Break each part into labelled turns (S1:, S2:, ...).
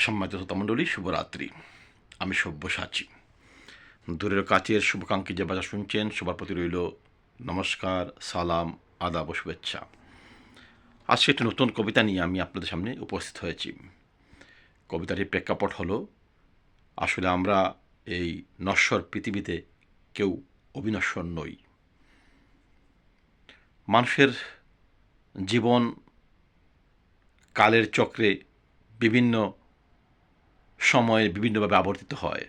S1: সম্মানিত শ্রোতামণ্ডলী শুভরাত্রি। আমি সব্যসাচী। দূরের কাছের শুভাকাঙ্ক্ষী যে বাজা শুনছেন, সবার প্রতি রইল নমস্কার, সালাম, আদাব শুভেচ্ছা। আজকে একটি নতুন কবিতা নিয়ে আমি আপনাদের সামনে উপস্থিত হয়েছি। কবিতাটির প্রেক্ষাপট হলো, আসলে আমরা এই নশ্বর পৃথিবীতে কেউ অবিনশ্বর নই। মানুষের জীবন, কালের চক্রে বিভিন্ন সময়ে বিভিন্নভাবে আবর্তিত হয়।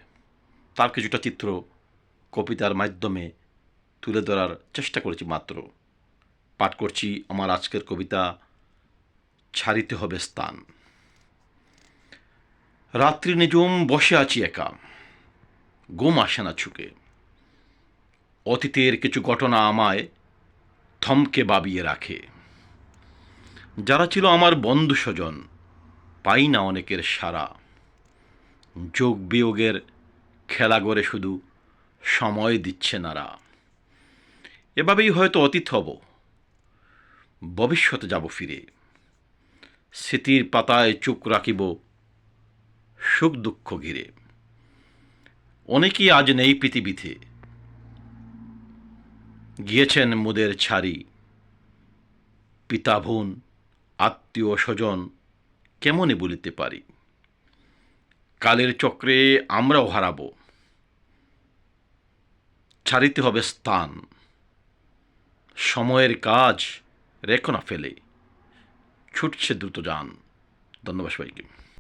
S1: তার কিছুটা চিত্র কবিতার মাধ্যমে তুলে ধরার চেষ্টা করেছি মাত্র। পাঠ করছি আমার আজকের কবিতা, ছাড়িতে হবে স্থান। রাত্রি নিজুম বসে আছি একা। ঘুম আসে না ছুকে। অতীতের কিছু ঘটনা আমায় থমকে বাবিয়ে রাখে। যারা ছিল আমার বন্ধু স্বজন, পাই না অনেকের সারা। যোগ বিয়োগের খেলা করে শুধু সময় দিচ্ছে নারা এভাবেই হয়তো অতীত হব, ভবিষ্যতে যাব ফিরে। স্মৃতির পাতায় চুপ রাখিব সুখ দুঃখ ঘিরে। অনেকেই আজ নেই পৃথিবীতে। গিয়েছেন মুদের ছাড়ি। পিতা, বোন, আত্মীয়, স্বজন কেমনে বলিতে পারি? কালের চক্রে আমরাও হারাব। ছাড়িতে হবে স্থান। সময়ের কাজ রেখো না ফেলে। ছুটছে দ্রুত যান। ধন্যবাদ সবাইকে।